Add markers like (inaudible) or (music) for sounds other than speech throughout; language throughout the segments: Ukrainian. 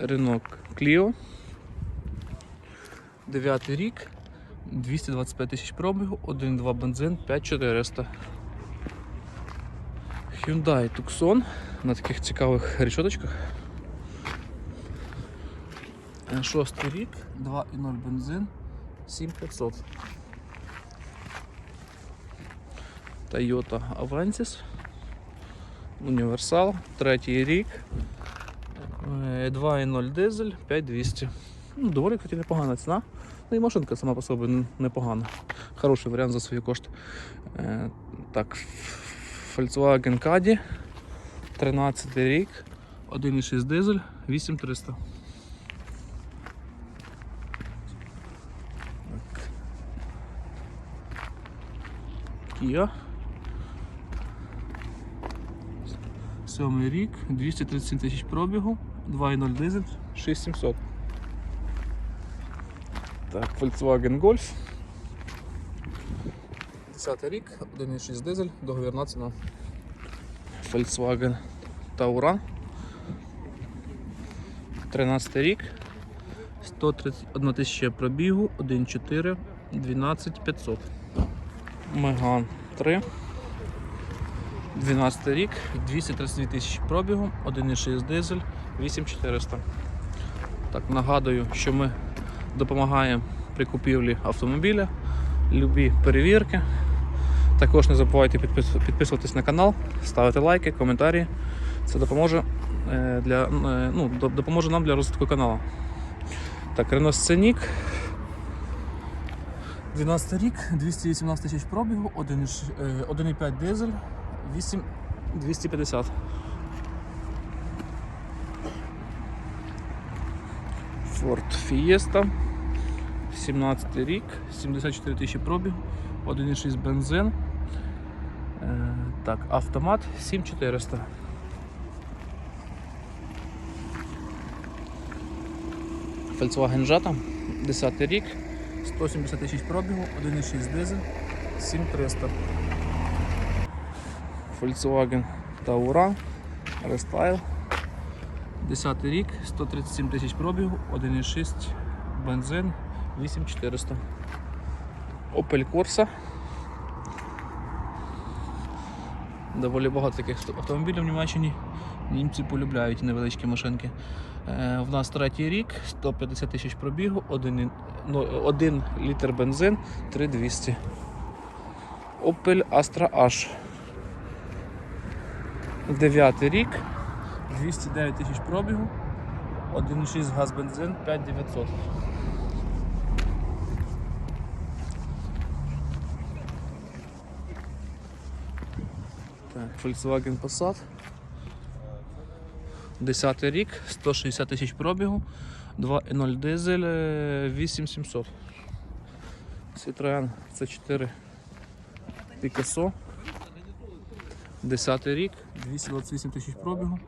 Renault Clio. 9 рік, 225 тисяч пробігу, 1,2 бензин, 5400. Hyundai Tucson на таких цікавих рішоточках. Е, Шостий рік, 2,0 бензин, 7500. Toyota Avensis. Універсал, третій рік. Е, 2,0 дизель, 5200. Ну, доволі кстати, непогана ціна. Ну і машинка сама по собі непогана. Хороший варіант за свої кошти. Е, так, Volkswagen Caddy, 13 рік, 1,6 дизель, 8300. Так. Kia. Сьомий рік, 237 тисяч пробігу, 2,0 дизель, 6700. Так, Volkswagen Golf. 10 рік, 1,6 дизель, договірна ціна. Volkswagen Tauran. 13 рік, 131 тисяча пробігу, 1,4, 12500. Megane 3. 12 рік, 232 тисячі пробігу, 1,6 дизель, 8400. Так, нагадую, що ми допомагаємо при купівлі автомобіля, любі перевірки. Також не забувайте підписуватись на канал, ставити лайки, коментарі. Це допоможе, е, для, е, ну, допоможе нам для розвитку каналу. Так, Renault Scenic. 12 рік, 218 тисяч пробігу, 1,6 е, 1,5 дизель, 8 250. Ford Fiesta. 17 рік, 74 тисячі пробігу, 1,6 бензин. Е, так, автомат 7400. Volkswagen Jetta, 10 рік, 170 тисяч пробігу, 1,6 дизель, 7300. Volkswagen Tauran, Restyle. 10 рік, 137 тисяч пробігу, 1,6 бензин, 8400. Opel Corsa. Доволі багато таких автомобілів в Німеччині. Німці полюбляють невеличкі машинки. Е, в нас третій рік, 150 тисяч пробігу, 1, ну, 1 літр бензин, 3200. Opel Astra H. Дев'ятий рік, 209 тисяч пробігу, 1,6 газ бензин, 5900. Так, Volkswagen Passat. 10 рік, 160 тисяч пробігу, 2,0 дизель, е, 8700. Citroen C4 Picasso. 10 рік, 228 тисяч пробігу,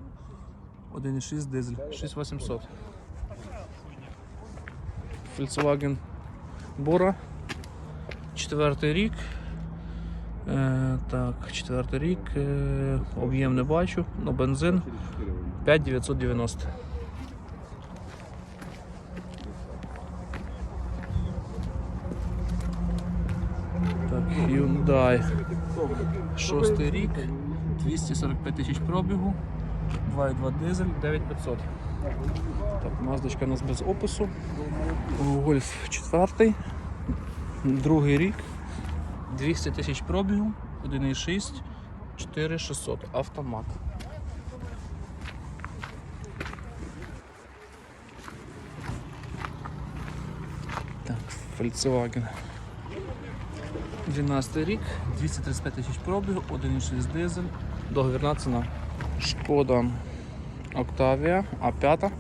1,6 дизель, 6800. Volkswagen Bora. Четвертий рік. Е, так, четвертий рік. Е, об'єм не бачу, но бензин 5990. Так, Hyundai. Шостий рік, 245 тисяч пробігу, 2,2 дизель, 9500. Так, маздочка у нас без опису. Гольф 4. Другий рік, 200 тисяч пробігу, 1,6, 4600, автомат. Так, Volkswagen. 12 рік, 235 тисяч пробігу, 1,6 дизель, договірна ціна. Шкода Octavia А5.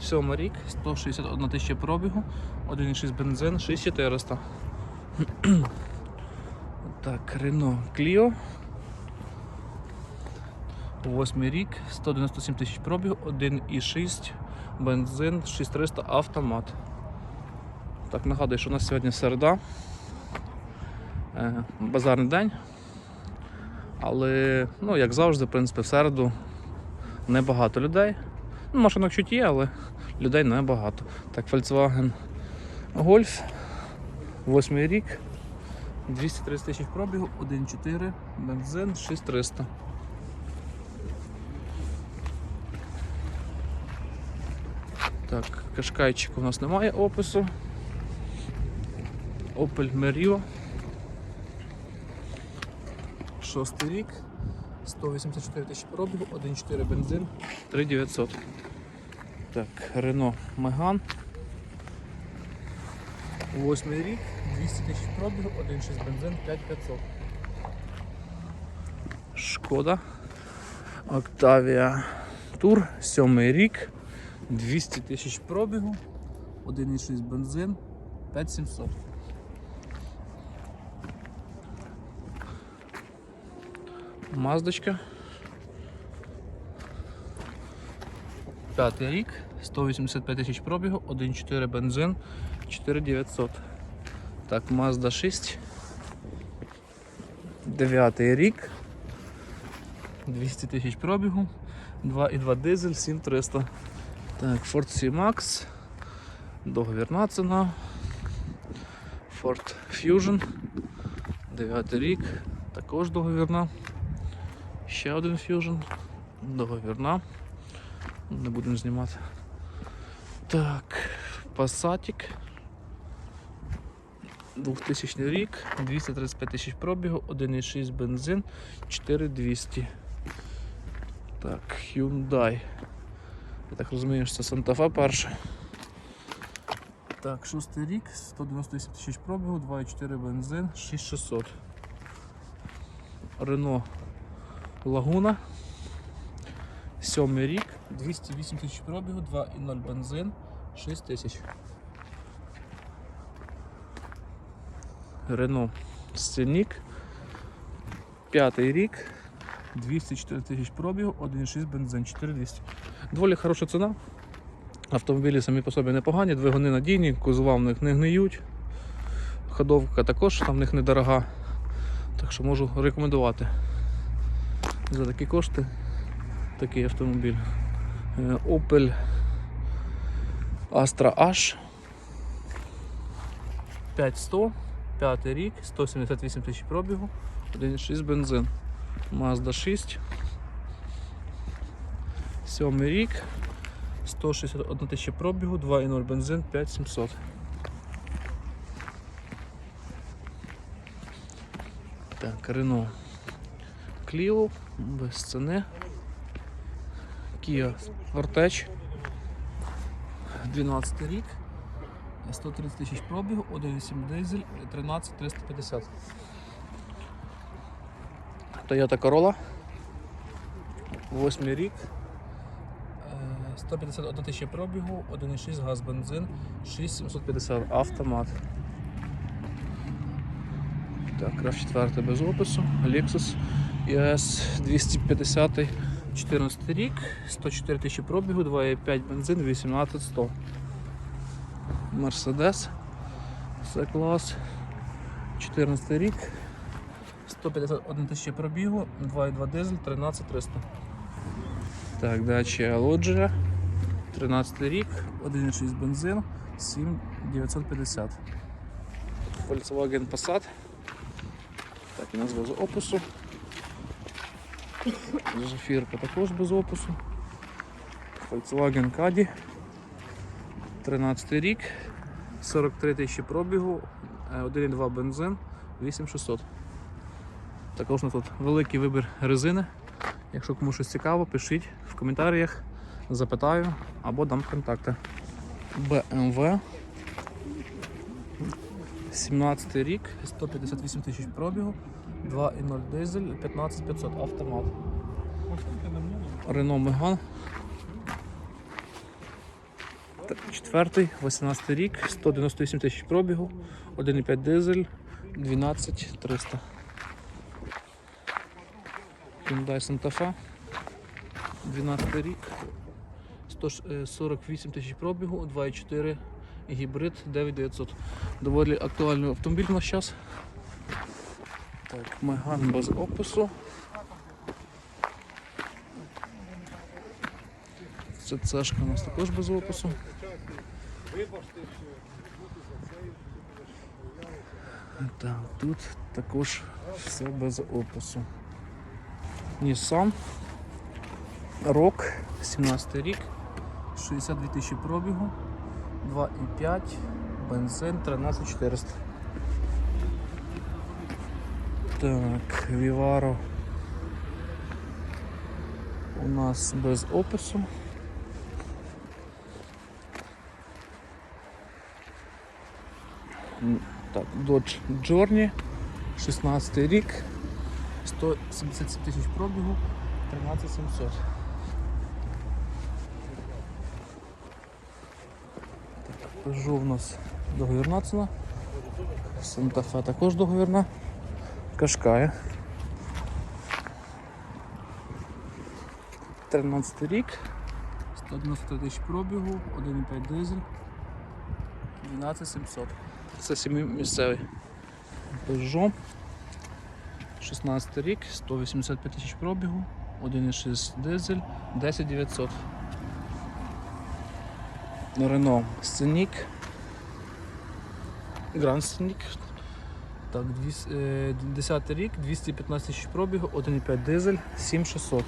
7 рік, 161 тисяча пробігу, 1,6 бензин, 6400. (clears throat) Так, Renault Clio. 8 рік, 197 тисяч пробігу, 1,6 бензин, 6300 автомат. Так, нагадую, що у нас сьогодні середа. Е, базарний день. Але, ну, як завжди, в принципі, в середу небагато людей. Ну, Машинок чуть є, але людей небагато. Так, Volkswagen Golf, 8 рік, 230 тисяч пробігу, 1,4, бензин, 6300. Так, кашкайчик у нас немає опису. Opel Merio. 2006 рік, 184 тисячі пробігу, 1,4 бензин, 3900. Так, Рено Меган. 8 рік, 200 тисяч пробігу, 1,6 бензин, 5500. Шкода. Октавія Тур, 7 рік, 200 тисяч пробігу, 1,6 бензин, 5700. Маздочка. П'ятий рік, 185 тисяч пробігу, 1.4 бензин, 4900. Так, Mazda 6. Дев'ятий рік. 200 тисяч пробігу, 2,2 дизель, 7300. Так, Ford C-Max. Договірна ціна. Ford Fusion. Дев'ятий рік. Також договірна. Ще один Fusion. Договірна. Не будемо знімати. Так, Passatик. 2000 рік, 235 тисяч пробігу, 1,6 бензин, 4200. Так, Hyundai. Я так розумію, що це Fe перше. Так, шостий рік, 198 тисяч пробігу, 2,4 бензин, 6600. Renault Лагуна. Сьомий рік, 208 тисяч пробігу, 2,0 бензин, 6 тисяч. Renault Scenic. П'ятий рік, 204 тисяч пробігу, 1,6 бензин, 4200. Доволі хороша ціна. Автомобілі самі по собі непогані, двигуни надійні, кузова в них не гниють. Ходовка також там в них недорога. Так що можу рекомендувати за такі кошти такий автомобіль. Е, Opel Astra H 5100, 5 рік, 178 тисяч пробігу, 1,6 бензин. Mazda 6. 7 рік, 161 тисяча пробігу, 2,0 бензин, 5700. Так, Renault Clio без ціни. Kia Sportage. 12 рік. 130 тисяч пробігу, 1,8 дизель, 13 350. Toyota Corolla. 8 рік. Е, 151 тисяча пробігу, 1,6 газ бензин, 6750 автомат. Так, RAV 4 без опису. Lexus ES 250 14 рік, 104 тисячі пробігу, 2,5 бензин, 18100. Mercedes. Це клас. 14 рік. 151 тисяча пробігу, 2,2 дизель, 13300. Так, дача Lodge. 13 рік, 1,6 бензин, 7950. Volkswagen Passat. Так, і назва з опису. Зефірка також без опису. Volkswagen Caddy. 13 рік, 43 тисячі пробігу, е, 1,2 бензин, 8600. Також у тут великий вибір резини. Якщо комусь щось цікаво, пишіть в коментарях, запитаю або дам контакти. BMW 17 рік, 158 тисяч пробігу, 2,0 дизель, 15500 автомат. Megane. Так, Четвертий, 18 рік, 198 тисяч пробігу, 1,5 дизель, 12300. Hyundai Santa Fe. 12 рік, 148 тисяч пробігу, 2,4 гібрид 9900. Доволі актуальний автомобіль нас зараз. Так, Megane без опису. Це цешка у нас також без опису. Так, тут також все без опису. Nissan Rock, 17 рік, 62 тисячі пробігу, 2,5, бензин 13400. Так, Vivaro у нас без опису. Так, Dodge Journey, 16 рік, 177 тисяч пробігу, 13700. Peugeot у нас договірна ціна. Fe також договірна. Кашкає. 13 рік, 190 тисяч пробігу, 1,5 дизель, 12700. Це 7 місцевий. Peugeot. 16 рік, 185 тисяч пробігу, 1,6 дизель, 10900. Renault Scenic. Grand Scenic. Так, 200, е, 10 рік, 215 тисяч пробігу, 1,5 дизель, 7600.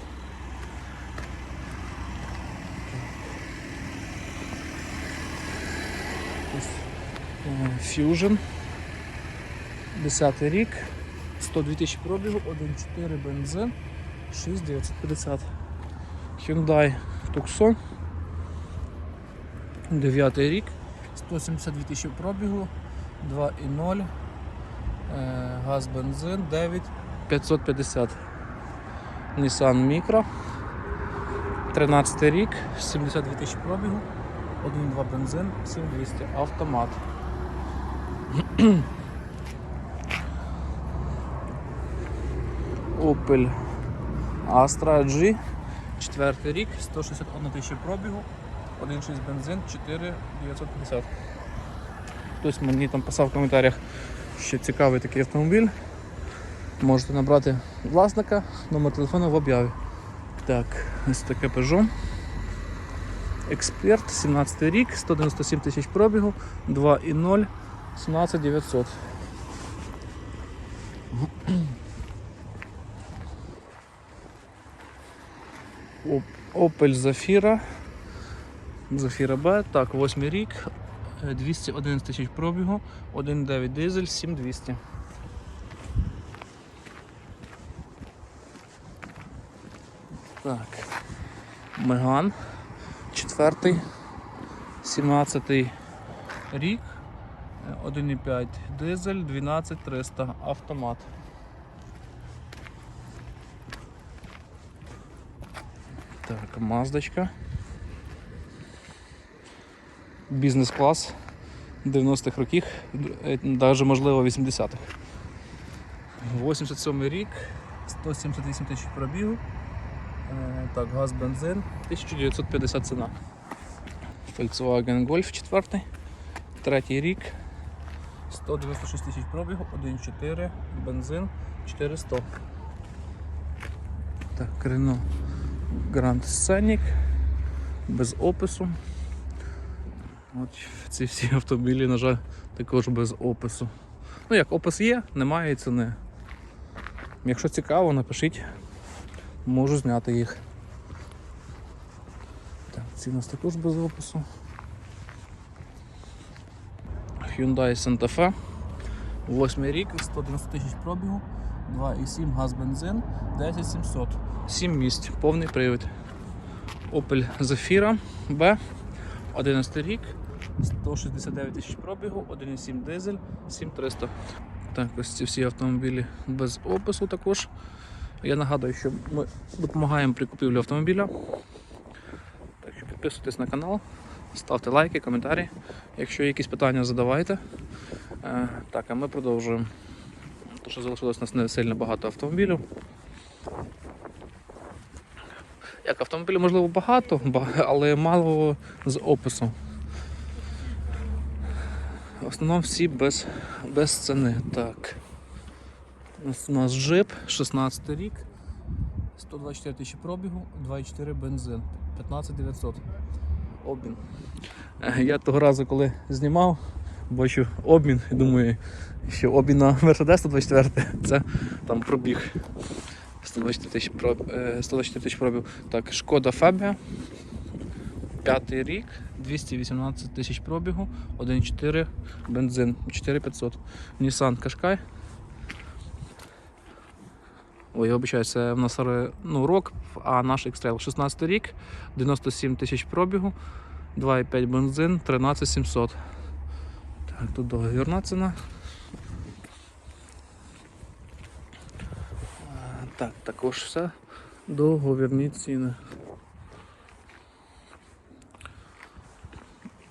Ось, е, Fusion. 10 рік, 102 тисячі пробігу, 1,4 бензин, 6950. Hyundai Tucson. 9 рік, 172 тисячі пробігу, 2,0, е, газ бензин 9550. Nissan Micro. 13 рік, 72 тисячі пробігу, 1,2 бензин, 7200, автомат. (clears throat) Opel Astra G, 4 рік, 161 тисяча пробігу, 1,6 бензин, 4950. Хтось мені там писав в коментарях, що цікавий такий автомобіль. Можете набрати власника, номер телефону в об'яві. Так, ось таке Peugeot. Експерт, 17 рік, 197 тисяч пробігу, 2,0, 17900. Оп- Opel Zafira. Zafira B, так, 8 рік, е, 211 тисяч пробігу, 1,9 дизель, 7200. Так. Меган. Четвертий. 17 рік. е, 1,5 дизель, 12300 автомат. Так, маздочка. Бізнес-клас 90-х років, навіть можливо 80-х. 87 рік, 178 тисяч пробігу. Е, Так, газ, бензин, 1950 ціна. Volkswagen Golf 4, третій рік, 196 тисяч пробігу, 1,4, бензин, 400. Так, Renault Grand Scenic, без опису. От ці всі автомобілі, на жаль, також без опису. Ну як опис є, немає ціни. Якщо цікаво, напишіть, можу зняти їх. Так, ці у нас також без опису. Hyundai Santa Fe. 8 рік, 190 тисяч пробігу, 2,7 газ бензин, 10700. 7 місць, повний привід. Opel Zafira B, 11 рік, 169 тисяч пробігу, 1,7 дизель, 7300. Так, ось ці всі автомобілі без опису також. Я нагадую, що ми допомагаємо при купівлі автомобіля. Так що підписуйтесь на канал, ставте лайки, коментарі. Якщо є якісь питання, задавайте. Е, Так, а ми продовжуємо. Тому що залишилось у нас не сильно багато автомобілів. Як автомобілів, можливо, багато, але мало з опису. В основному всі без, без ціни. Так. У нас джип, 16 рік, 124 тисячі пробігу, 2,4 бензин, 15 900. Обмін. Е, Я того разу, коли знімав, бачу обмін і думаю, що обмін на Mercedes 124, це там пробіг. 124 тисячі проб... е, 124 тисячі пробіг. Так, шкода Фабія. П'ятий рік, 218 тисяч пробігу, 1,4 бензин, 4500. Nissan Qashqai. Ой, я обичаю, це в нас е, ну, рок, а наш X-Trail 16 рік, 97 тисяч пробігу, 2,5 бензин, 13700. Так, тут договірна ціна. Так, також все. Договірні ціни.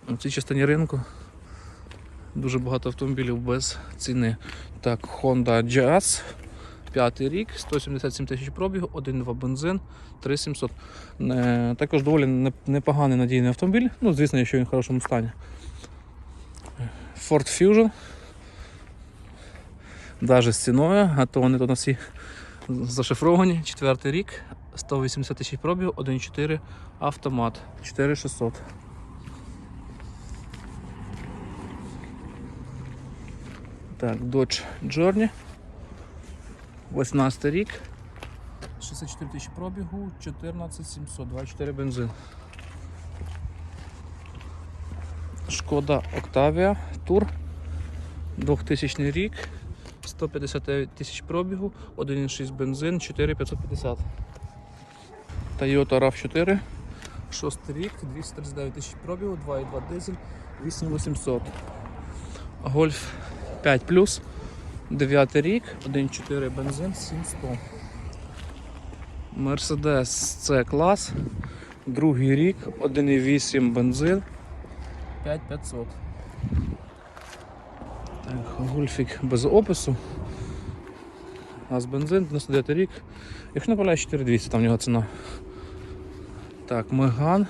У цій частині ринку дуже багато автомобілів без ціни. Так, Honda Jazz. П'ятий рік, 177 тисяч пробігу, 1,2 бензин, 3700. Е, також доволі непоганий надійний автомобіль. Ну, звісно, якщо він в хорошому стані. Ford Fusion. Даже з ціною, а то вони тут нас всі зашифровані. Четвертий рік, 180 тисяч пробігу, 1,4 автомат, 4600. Так, Dodge Journey. 18 рік. 64 тисячі пробігу, 14700, 24 бензин. Шкода Octavia Tour. 2000 рік. 159 тисяч пробігу, 1,6 бензин, 4550. Toyota RAV4. 6 рік, 239 тисяч пробігу, 2,2 дизель, 8800. Golf 5 9 рік, 1,4 бензин, 7100. Mercedes C клас, другий рік, 1,8 бензин, 5500. Так, гульфік без опису. Газ бензин, 99 рік. Якщо не помиляюсь, 4200 там в нього ціна. Так, Меган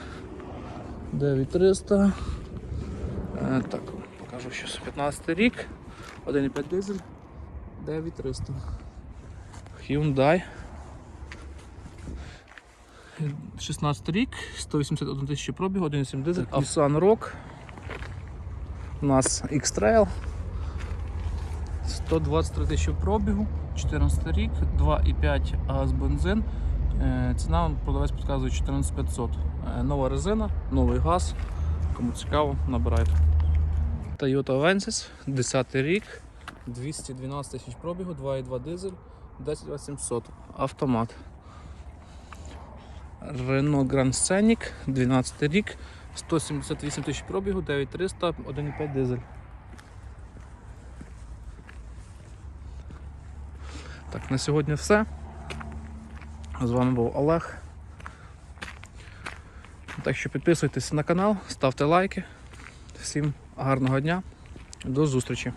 9300. Е, так, покажу щось. 15 рік, 1,5 дизель, 9300. Hyundai. 16 рік, 181 тисячі пробігу, 1,7 дизель. Nissan Rock. У нас X-Trail. 123 тисячі пробігу, 14 рік, 2,5 газ бензин. Е, Ціна вам продавець підказує 14500. Е, Нова резина, новий газ. Кому цікаво, набирайте. Toyota Avensis, 10 рік, 212 тисяч пробігу, 2,2 дизель, 10800. Автомат. Renault Grand Scenic, 12 рік, 178 тисяч пробігу, 9300, 1,5 дизель. Так, на сьогодні все. З вами був Олег. Так що підписуйтесь на канал, ставте лайки. Всім гарного дня, до зустрічі!